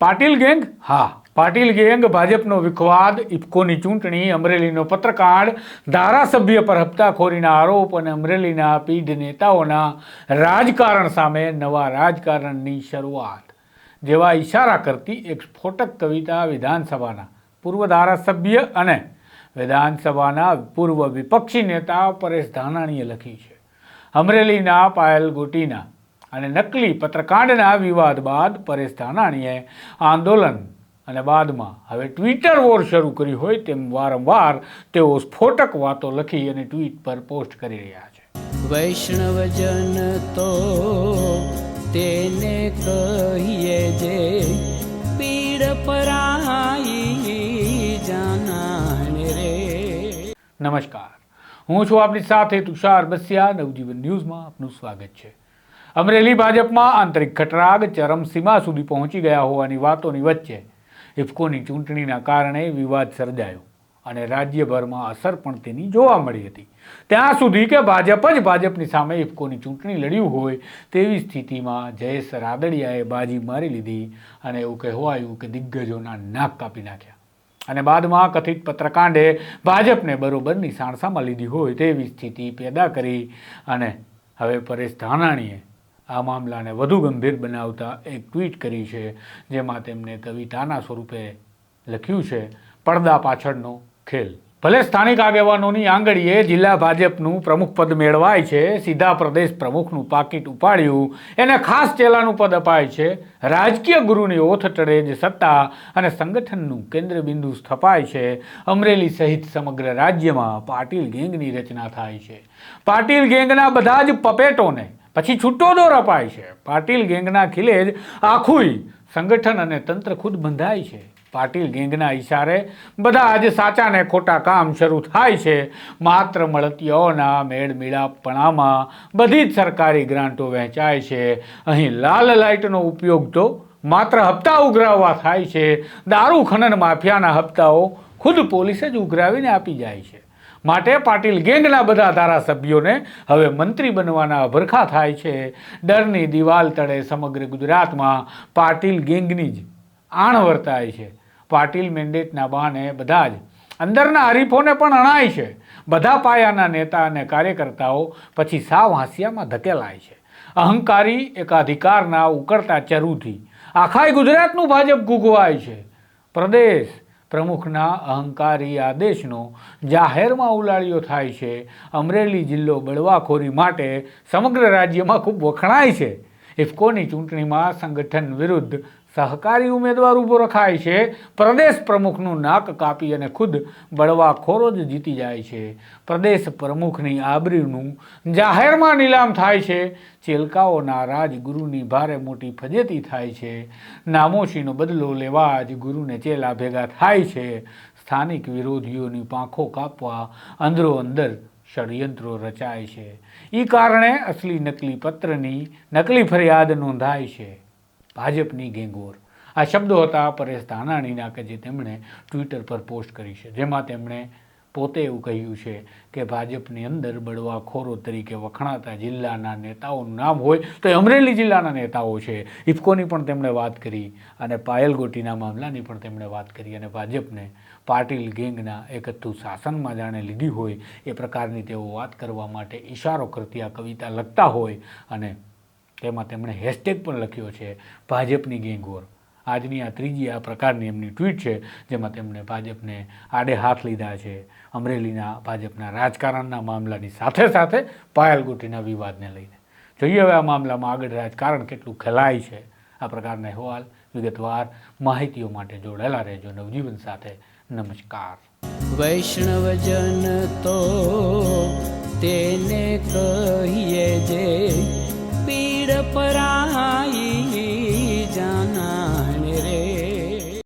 Patil gang? હા. Patil gang ભાજપનો વિખવાદ ઇફકોની ચૂંટણી અમરેલીનો પત્રકાંડ ધારાસભ્ય પર હપ્તાખોરીના આરોપ અને અમરેલીના પીઢ નેતાઓના રાજકારણ સામે નવા રાજકારણની શરૂઆત. જેવા ઈશારા કરતી એક સ્ફોટક કવિતા વિધાનસભાના પૂર્વ ધારાસભ્ય અને વિધાનસભાના પૂર્વ વિપક્ષી નેતા પરેશ ધાનાણીએ લખી છે. અમરેલીના પાયલ ગોટીના અને નકલી પત્રકાંડના વિવાદ બાદ પરેશ ધાનાણીએ આંદોલન અને બાદમાં હવે ટ્વિટર વોર શરૂ કરી હોય તેમ વારંવાર તેઓ સ્ફોટક વાતો લખી અને ટ્વીટ પર પોસ્ટ કરી રહ્યા છે. વૈષ્ણવજન તો તેને કહીએ જે પીડ પરાઈ જાનાને રે. નમસ્કાર. હું છું આપની સાથે તુષાર બસિયા. નવજીવન ન્યૂઝમાં આપનું સ્વાગત છે. અમરેલી ભાજપમાં આંતરિક ખટરાગ ચરમસીમા સુધી પહોંચી ગયા હોવાની વાતોની વચ્ચે ઇફકોની ચૂંટણીના કારણે વિવાદ સર્જાયો અને રાજ્યભરમાં અસર પણ તેની જોવા મળી હતી. ત્યાં સુધી કે ભાજપ જ ભાજપની સામે ઇફકોની ચૂંટણી લડ્યું હોય તેવી સ્થિતિમાં જયેશ રાદડિયાએ બાજી મારી લીધી અને એવું કહેવાયું કે દિગ્ગજોના નાક કાપી નાખ્યા. અને બાદમાં કથિત પત્રકાંડે ભાજપને બરોબરની સાણસામાં લીધી હોય તેવી સ્થિતિ પેદા કરી અને હવે પરેશ ધાનાણીએ આ મામલાને વધુ ગંભીર બનાવતા એક ટ્વીટ કરી છે, જેમાં તેમણે કવિતાના સ્વરૂપે લખ્યું છે, પડદા પાછળનો ખેલ. ભલે સ્થાનિક આગેવાનોની આંગળીએ જિલ્લા ભાજપનું પ્રમુખ પદ મેળવાય છે, સીધા પ્રદેશ પ્રમુખનું પાકીટ ઉપાડ્યું, એને ખાસ ચેલાનું પદ અપાય છે, રાજકીય ગુરુની ઓથ ચડે જ સત્તા અને સંગઠનનું કેન્દ્ર બિંદુ સ્થપાય છે, અમરેલી સહિત સમગ્ર રાજ્યમાં પાટીલ ગેંગની રચના થાય છે. પાટીલ ગેંગના બધા જ પપેટોને પછી છૂટો દોર અપાય છે. પાટીલ ગેંગના ખીલે જ આખું સંગઠન અને તંત્ર ખુદ બંધાય છે. પાટીલ ગેંગના ઈશારે બધા આજે સાચા ને ખોટા કામ શરૂ થાય છે. માત્ર મળતીઓના મેળ મિલાપણામાં બધી જ સરકારી ગ્રાન્ટો વહેંચાય છે. અહીં લાલ લાઇટનો ઉપયોગ તો માત્ર હપ્તા ઉઘરાવવા થાય છે. દારૂ ખનન માફિયાના હપ્તાઓ ખુદ પોલીસે જ ઉઘરાવીને આપી જાય છે. માટે પાટીલ ગેંગના બધા ધારાસભ્યોને હવે મંત્રી બનવાના ભરખા થાય છે. ડરની દિવાલ તળે સમગ્ર ગુજરાતમાં પાટીલ ગેંગની જ આણ વર્તાય છે. પાટીલ મેન્ડેટના બહાને બધા જ અંદરના હરીફોને પણ અણાય છે. બધા પાયાના નેતા અને કાર્યકર્તાઓ પછી સાવ હાંસિયામાં ધકેલાય છે. અહંકારી એકાધિકારના ઉકળતા ચરુથી આખાય ગુજરાતનું ભાજપ ગુગવાય છે. પ્રદેશ પ્રમુખના અહંકારી આદેશનો જાહેરમાં ઉલાળ્યો થાય છે. અમરેલી જિલ્લો બળવાખોરી માટે સમગ્ર રાજ્યમાં ખૂબ વખણાય છે. ઇફકોની ચૂંટણીમાં સંગઠન વિરુદ્ધ સહકારી ઉમેદવાર ઊભો રખાય છે. પ્રદેશ પ્રમુખનું નાક કાપી અને ખુદ બળવાખોરો જ જીતી જાય છે. પ્રદેશ પ્રમુખની આબરીનું જાહેરમાં નીલામ થાય છે. ચેલકાઓના રાજગુરુની ભારે મોટી ફજેતી થાય છે. નામોશીનો બદલો લેવા જ ગુરુને ચેલા ભેગા થાય છે. સ્થાનિક વિરોધીઓની પાંખો કાપવા અંદરો અંદર ષડયંત્રો રચાય છે. એ કારણે અસલી નકલી પત્રની નકલી ફરિયાદ નોંધાય છે. ભાજપની ગેંગોર. આ શબ્દો હતા પરેશ ધાનાણીના કે જે તેમણે ટ્વિટર પર પોસ્ટ કરી છે, જેમાં તેમણે પોતે એવું કહ્યું છે કે ભાજપની અંદર બળવાખોરો તરીકે વખણાતા જિલ્લાના નેતાઓનું નામ હોય તો એ અમરેલી જિલ્લાના નેતાઓ છે. ઇફકોની પણ તેમણે વાત કરી અને પાયલ ગોટીના મામલાની પણ તેમણે વાત કરી અને ભાજપને પાટીલ ગેંગના એકત્તુ શાસનમાં જાણે લીધી હોય એ પ્રકારની તેઓ વાત કરવા માટે ઇશારો કરતી આ કવિતા લખતા હોય અને તેમાં તેમણે હેશટેગ પણ લખ્યો છે, ભાજપની ગેંગોર આજની આ ત્રીજી આ પ્રકારની એમની ટ્વીટ છે, જેમાં તેમણે ભાજપને આડે હાથ લીધા છે. અમરેલીના ભાજપના રાજકારણના મામલાની સાથે સાથે પાયલ ગોટીના વિવાદને લઈને. જોઈએ હવે આ મામલામાં આગળ રાજકારણ કેટલું ખેલાય છે. આ પ્રકારના અહેવાલ વિગતવાર માહિતીઓ માટે જોડાયેલા રહેજો. નવજીવન સાથે નમસ્કાર. વૈષ્ણવજન તો તેને કહીએ જે પીડ પરાઈ